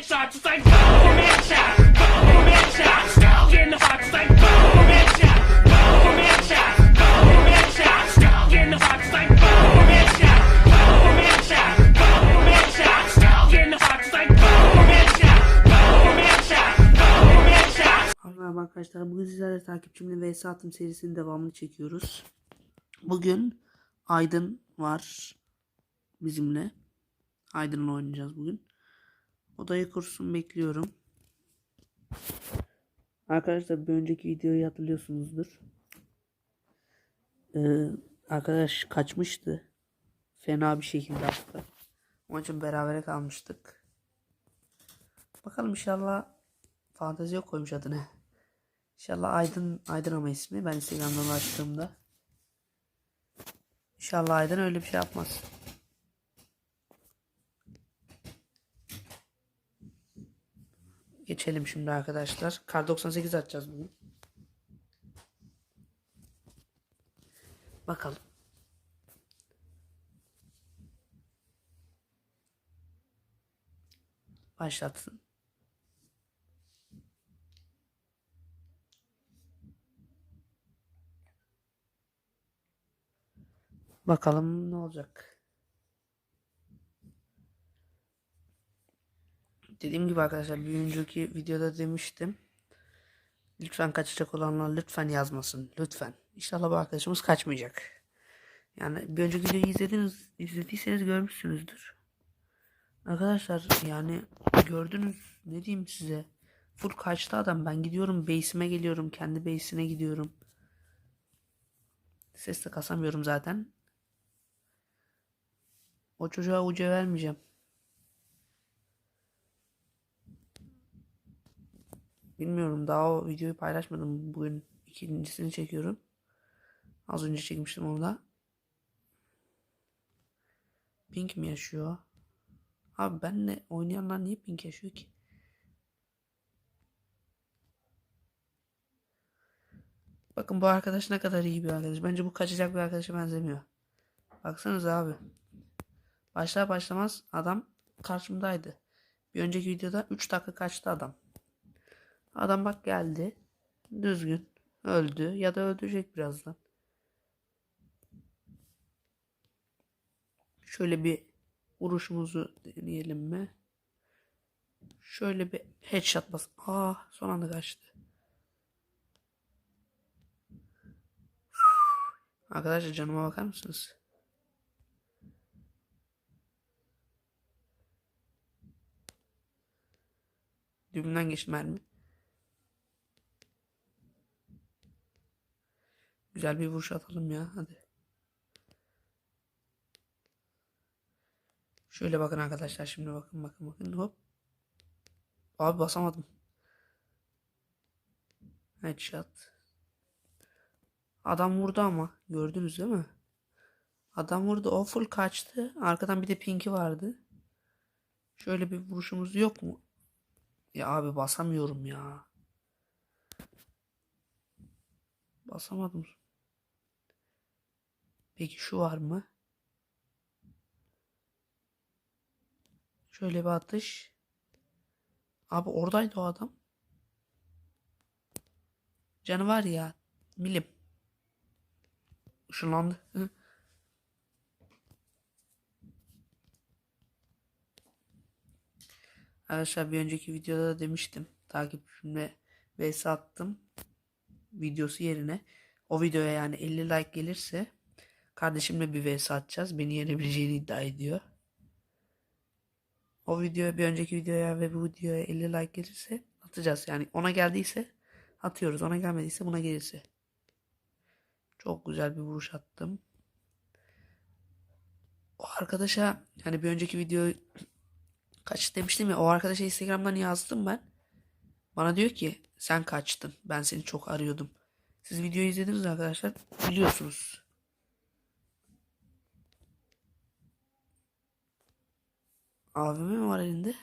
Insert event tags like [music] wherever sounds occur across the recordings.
headshots. It's like boom, boom, boom, boom. Get in the box. It's like boom, boom. Merhaba arkadaşlar. Bugün sizlerle takipçimle vs attım serisinin devamını çekiyoruz. Bugün Aydın var bizimle. Aydın'la oynayacağız bugün. Odayı kursun bekliyorum. Arkadaşlar bir önceki videoyu hatırlıyorsunuzdur. Ee, arkadaş kaçmıştı. Fena bir şekilde hatta. Onun için berabere kalmıştık. Bakalım inşallah fantezi yok koymuş adını. İnşallah Aydın Aydın ama ismi ben Instagram'dan açtığımda. İnşallah Aydın öyle bir şey yapmaz. Geçelim şimdi arkadaşlar. Kar 98 atacağız bugün. Bakalım. Başlatsın. Bakalım ne olacak. Dediğim gibi arkadaşlar bir önceki videoda demiştim. Lütfen kaçacak olanlar lütfen yazmasın. Lütfen. İnşallah bu arkadaşımız kaçmayacak. Yani bir önceki videoyu izlediniz, izlediyseniz görmüşsünüzdür. Arkadaşlar yani gördünüz ne diyeyim size. Full kaçtı adam. Ben gidiyorum base'ime geliyorum. Kendi base'ine gidiyorum. Ses de kasamıyorum zaten. O çocuğa ucu vermeyeceğim. Bilmiyorum daha o videoyu paylaşmadım. Bugün ikincisini çekiyorum. Az önce çekmiştim onu da. Pink mi yaşıyor? Abi benle oynayanlar niye Pink yaşıyor ki? Bakın bu arkadaş ne kadar iyi bir arkadaş. Bence bu kaçacak bir arkadaşa benzemiyor. Baksanıza abi. Başlar başlamaz adam karşımdaydı. Bir önceki videoda 3 dakika kaçtı adam. Adam bak geldi. Düzgün. Öldü ya da öldürecek birazdan. Şöyle bir vuruşumuzu deneyelim mi? Şöyle bir headshot bas. Aa son anda kaçtı. Arkadaşlar canıma bakar mısınız? Dibimden geçti mermi. Güzel bir vuruş atalım ya hadi. Şöyle bakın arkadaşlar şimdi bakın bakın bakın hop. Abi basamadım. Headshot. Adam vurdu ama gördünüz değil mi? Adam vurdu o full kaçtı. Arkadan bir de pinki vardı. Şöyle bir vuruşumuz yok mu? Ya abi basamıyorum ya. Basamadım. Peki şu var mı? Şöyle bir atış. Abi oradaydı o adam. Canı var ya. Milim. Işınlandı. Arkadaşlar bir önceki videoda da demiştim. Takipçimle vs attım. Videosu yerine. O videoya yani 50 like gelirse kardeşimle bir vs atacağız. Beni yenebileceğini iddia ediyor. O videoya bir önceki videoya ve bu videoya 50 like gelirse atacağız. Yani ona geldiyse atıyoruz. Ona gelmediyse buna gelirse. Çok güzel bir vuruş attım. O arkadaşa hani bir önceki video kaç demiştim ya o arkadaşa Instagram'dan yazdım ben. Bana diyor ki sen kaçtın. Ben seni çok arıyordum. Siz videoyu izlediniz arkadaşlar. Biliyorsunuz. AVM mi var elinde?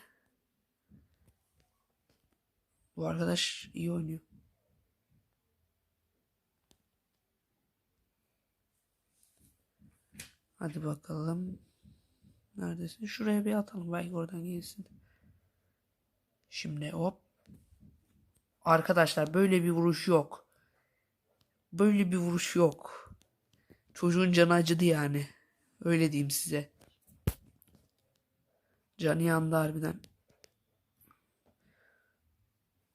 Bu arkadaş iyi oynuyor. Hadi bakalım. Neredesin? Şuraya bir atalım. Belki oradan gelsin. Şimdi hop. Arkadaşlar böyle bir vuruş yok. Böyle bir vuruş yok. Çocuğun canı acıdı yani. Öyle diyeyim size. Canı yandı harbiden.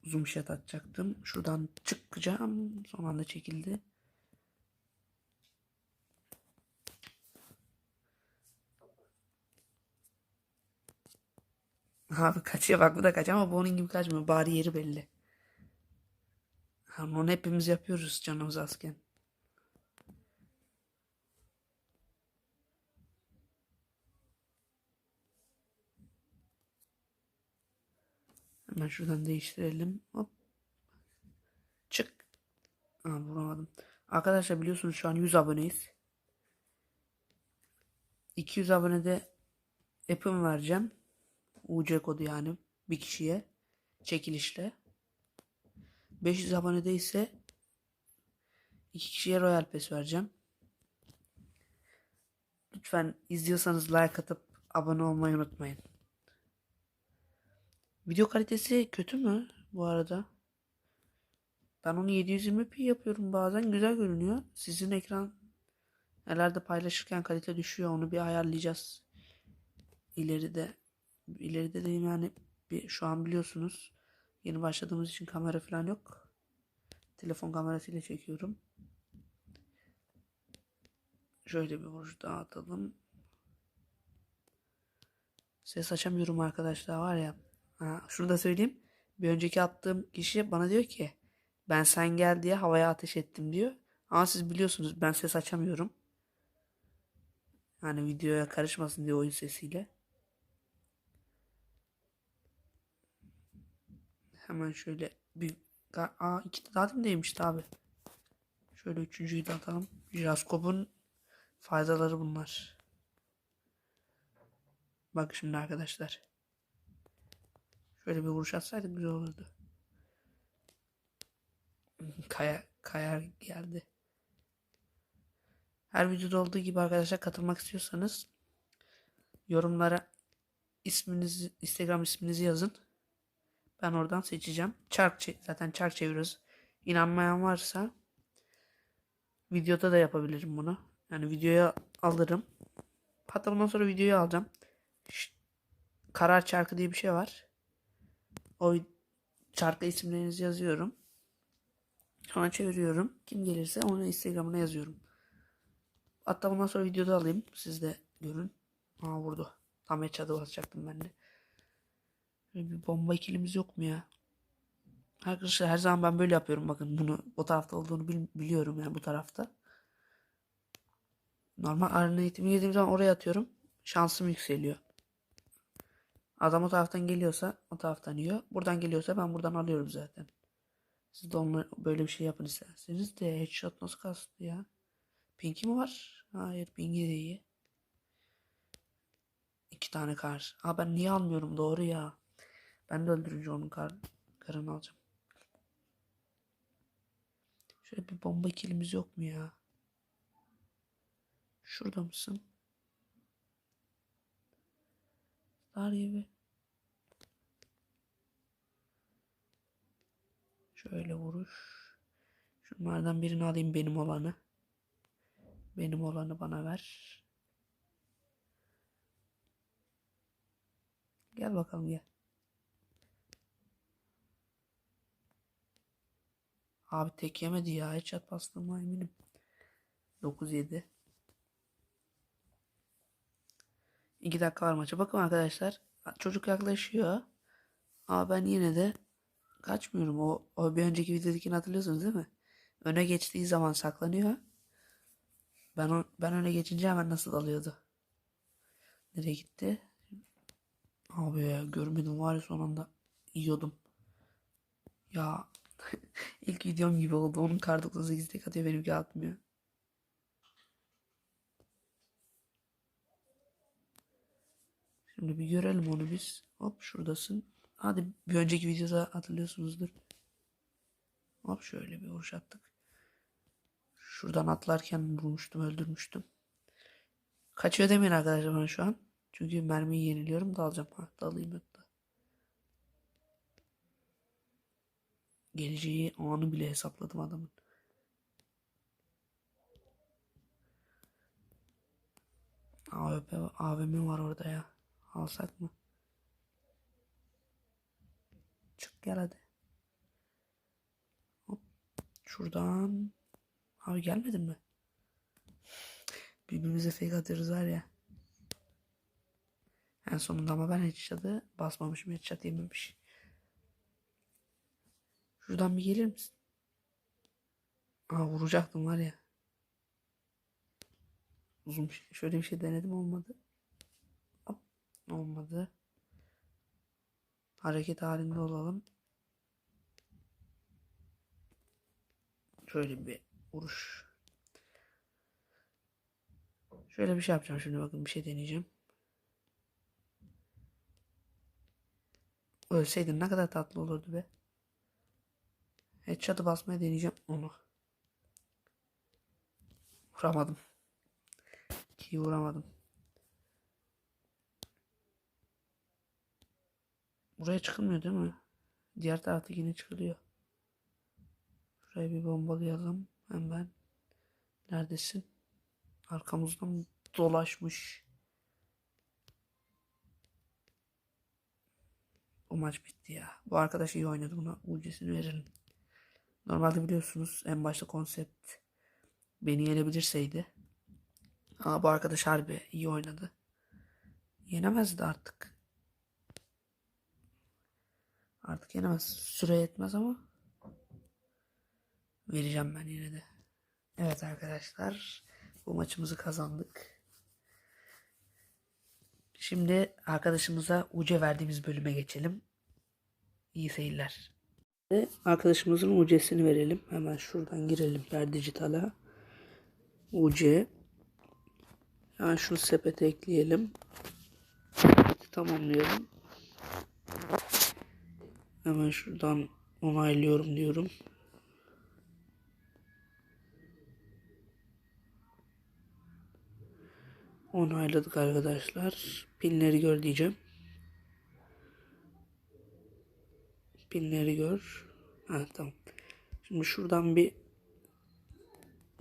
Zoom shot atacaktım. Şuradan çıkacağım. Son anda çekildi. Abi kaçıyor bak bu da kaç ama bu onun gibi kaçmıyor. Bari yeri belli. Ama onu hepimiz yapıyoruz canımız azken. Hemen şuradan değiştirelim. Hop. Çık. Aa, vuramadım. Arkadaşlar biliyorsunuz şu an 100 aboneyiz. 200 abonede app'imi vereceğim. UC kodu yani bir kişiye çekilişle. 500 abonede ise iki kişiye Royal Pass vereceğim. Lütfen izliyorsanız like atıp abone olmayı unutmayın. Video kalitesi kötü mü bu arada? Ben onu 720p yapıyorum bazen güzel görünüyor. Sizin ekran nelerde paylaşırken kalite düşüyor onu bir ayarlayacağız. İleride ileride de yani bir, şu an biliyorsunuz yeni başladığımız için kamera falan yok. Telefon kamerasıyla çekiyorum. Şöyle bir vuruş daha atalım. Ses açamıyorum arkadaşlar var ya. Ha, şunu da söyleyeyim. Bir önceki attığım kişi bana diyor ki ben sen gel diye havaya ateş ettim diyor. Ama siz biliyorsunuz ben ses açamıyorum. Yani videoya karışmasın diye oyun sesiyle. Hemen şöyle bir Aa iki daha değilmiş abi. Şöyle üçüncüyü de atalım. Jiroskopun faydaları bunlar. Bak şimdi arkadaşlar. Şöyle bir vuruş atsaydık güzel olurdu. Kaya, kayar geldi. Her videoda olduğu gibi arkadaşlar katılmak istiyorsanız yorumlara isminizi, Instagram isminizi yazın. Ben oradan seçeceğim. Çark zaten çark çeviriyoruz. İnanmayan varsa videoda da yapabilirim bunu. Yani videoya alırım. Hatta bundan sonra videoyu alacağım. Ş- Karar çarkı diye bir şey var. O çarkı isimlerinizi yazıyorum. Sonra çeviriyorum. Kim gelirse onu Instagram'ına yazıyorum. Hatta bundan sonra videoda alayım. Siz de görün. Aa vurdu. Tam headshot'ı basacaktım ben de. Bir bomba ikilimiz yok mu ya? Arkadaşlar her zaman ben böyle yapıyorum. Bakın bunu o tarafta olduğunu bil- biliyorum yani bu tarafta. Normal arena eğitimi yediğim zaman oraya atıyorum. Şansım yükseliyor. Adam o taraftan geliyorsa o taraftan yiyor. Buradan geliyorsa ben buradan alıyorum zaten. Siz de onunla böyle bir şey yapın isterseniz de headshot nasıl kastı ya? Pinki mi var? Hayır pinki de iyi. İki tane kar. Aa ben niye almıyorum doğru ya. Ben de öldürünce onun kar, karını alacağım. Şöyle bir bomba ikilimiz yok mu ya? Şurada mısın? Dar gibi. Şöyle vuruş. Şunlardan birini alayım benim olanı. Benim olanı bana ver. Gel bakalım gel. Abi tek yemedi ya. Headshot bastığıma eminim. 9-7. 2 dakika var maça. Bakın arkadaşlar. Çocuk yaklaşıyor. Ama ben yine de kaçmıyorum. O, o bir önceki videodakini hatırlıyorsunuz değil mi? Öne geçtiği zaman saklanıyor. Ben o, ben öne geçince hemen nasıl alıyordu? Nereye gitti? Abi ya görmedim var ya son anda yiyordum. Ya [laughs] ilk videom gibi oldu. Onun kar 98 tek atıyor benimki atmıyor. Şimdi bir görelim onu biz. Hop şuradasın. Hadi bir önceki videoda hatırlıyorsunuzdur. Hop şöyle bir vuruş attık. Şuradan atlarken vurmuştum öldürmüştüm. Kaçıyor demeyin arkadaşlar bana şu an. Çünkü mermiyi yeniliyorum da alacağım. Ha, da hatta. geleceği anı bile hesapladım adamın. AWP, AVM var orada ya. Alsak mı? Çık gel hadi. Hop. Şuradan. Abi gelmedin mi? Birbirimize fake atıyoruz var ya. En sonunda ama ben headshot'ı basmamışım. Headshot yememiş. Şuradan bir gelir misin? Aa vuracaktım var ya. Uzun şey, şöyle bir şey denedim olmadı. Olmadı. Hareket halinde olalım. Şöyle bir vuruş. Şöyle bir şey yapacağım şimdi bakın bir şey deneyeceğim. Ölseydin ne kadar tatlı olurdu be. Headshot'ı basmaya deneyeceğim onu. Vuramadım. Ki vuramadım. Buraya çıkılmıyor değil mi? Diğer tarafta yine çıkılıyor. Şuraya bir bombalayalım. Hemen. Neredesin? Arkamızdan dolaşmış. O maç bitti ya. Bu arkadaş iyi oynadı buna. Ucesini verelim. Normalde biliyorsunuz en başta konsept beni yenebilirseydi. Ama bu arkadaş harbi iyi oynadı. Yenemezdi artık. Artık yenemez. Süre yetmez ama vereceğim ben yine de. Evet arkadaşlar bu maçımızı kazandık. Şimdi arkadaşımıza UC verdiğimiz bölüme geçelim. İyi seyirler. Arkadaşımızın UC'sini verelim. Hemen şuradan girelim per dijitala. UC. Hemen şunu sepete ekleyelim. Tamamlayalım. Hemen şuradan onaylıyorum diyorum. Onayladık arkadaşlar. Pinleri gör diyeceğim. Pinleri gör. Ha tamam. Şimdi şuradan bir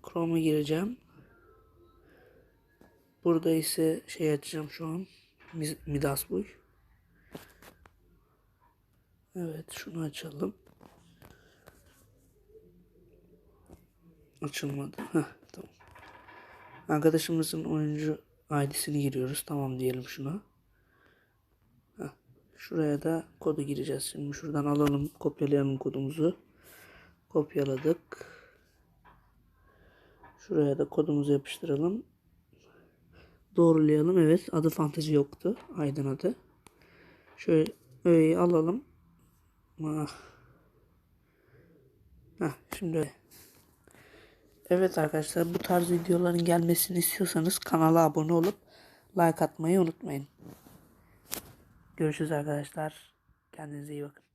Chrome'a gireceğim. Burada ise şey açacağım şu an. Midas Boy. Evet şunu açalım. Açılmadı. Heh, tamam. Arkadaşımızın oyuncu ID'sini giriyoruz. Tamam diyelim şuna. Heh, şuraya da kodu gireceğiz. Şimdi şuradan alalım, kopyalayalım kodumuzu. Kopyaladık. Şuraya da kodumuzu yapıştıralım. Doğrulayalım. Evet adı fantezi yoktu. Aydın adı. Şöyle öğeyi alalım. Ah. Heh, şimdi. Evet arkadaşlar bu tarz videoların gelmesini istiyorsanız kanala abone olup like atmayı unutmayın. Görüşürüz arkadaşlar. Kendinize iyi bakın.